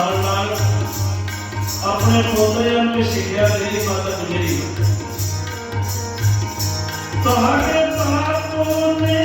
ਨਾਲ ਨਾਲ ਆਪਣੇ ਪੋਤਰਿਆਂ ਨੂੰ ਸਿੱਖਿਆ ਦੇਣੀ ਮਾਤਾ ਗੁਜਰੀ ਤੁਹਾਡੇ ਤੋਂ ਨੇ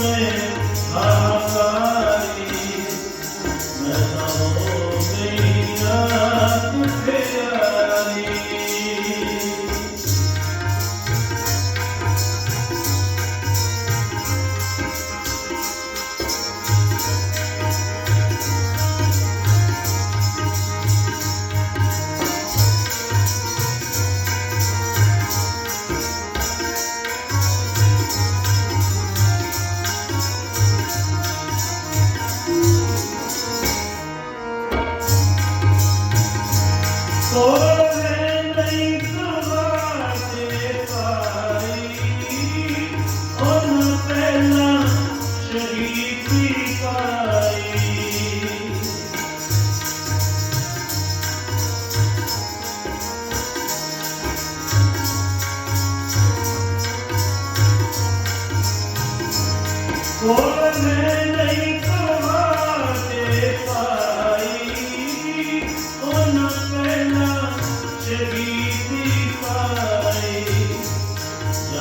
어.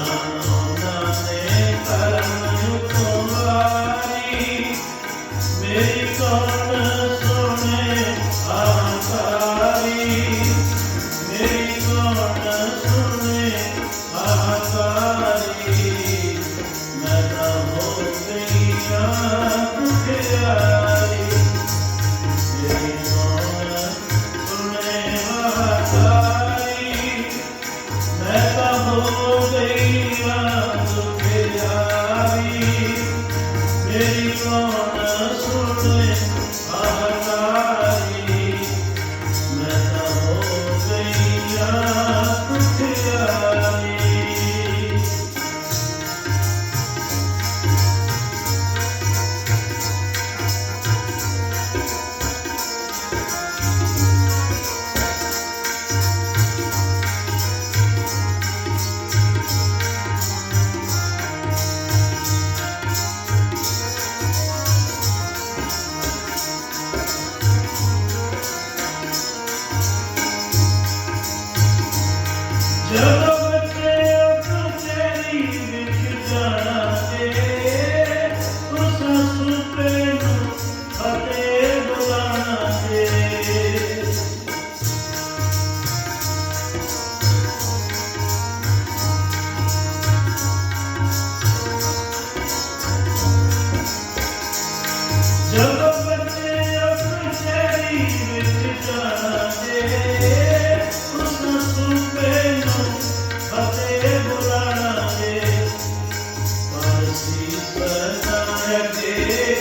Krishna Bye. no, no, know.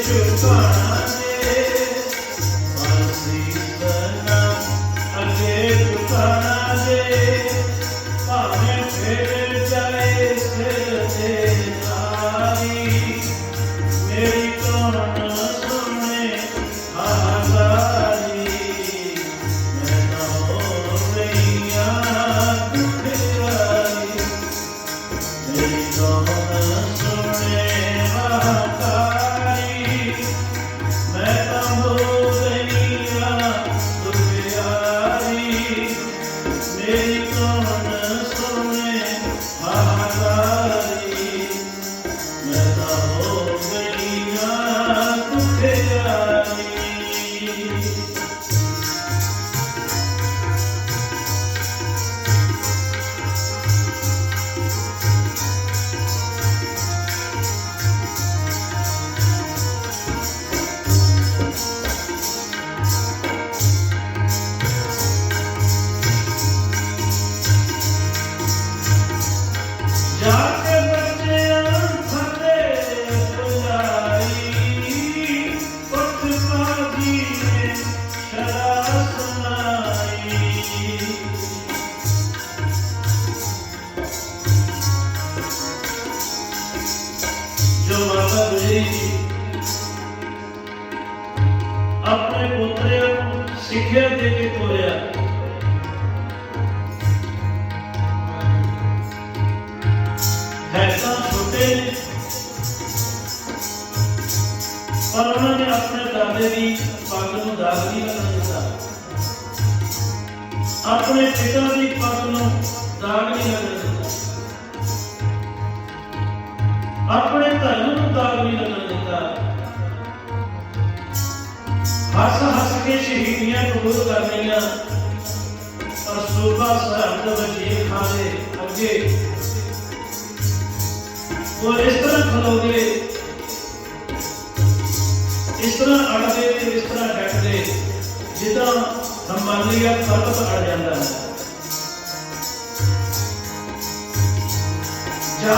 good time. ਆਪਣੇ ਪੁੱਤਰਿਆਂ ਨੂੰ ਸਿੱਖਿਆ ਦੇ ਕੇ ਤੋਰਿਆ। ਹੈ ਛੋਟੇ ਨੇ। ਪਰ ਉਹਨਾਂ ਨੇ ਆਪਣੇ ਦਾਦੇ ਦੀ ਪੱਗ ਨੂੰ ਦਾਗ ਨਹੀਂ ਲੱਗਣ ਦਿੱਤਾ। ਆਪਣੇ ਪਿਤਾ ਦੀ ਪੱਗ ਨੂੰ ਦਾਗ ਨਹੀਂ ਲੱਗਣ ਦਿੱਤਾ। ਆਪਣੇ ਧਰਮ ਨੂੰ ਦਾਗ ਨਹੀਂ ਲੱਗਣ ਹੱਸ ਹੱਸ ਕੇ ਸ਼ਹੀਦੀਆਂ ਕਬੂਲ ਕਰਨੀਆਂ। ਪਰ ਸੂਬਾ ਸਰਹੰਦ ਵਜੀਰ ਖਾਨ ਦੇ ਅੱਗੇ। ਉਹ ਇਸ ਤਰ੍ਹਾਂ ਖਲੋਗੇ ਇਸ ਤਰ੍ਹਾਂ ਅੜਦੇ ਤੇ ਇਸ ਤਰ੍ਹਾਂ ਡਟਦੇ। ਜਿੱਦਾਂ ਹਿਮਾਲਿਆ ਪਰਬਤ ਅੜ ਜਾਂਦਾ। ਹੈ ਜਾ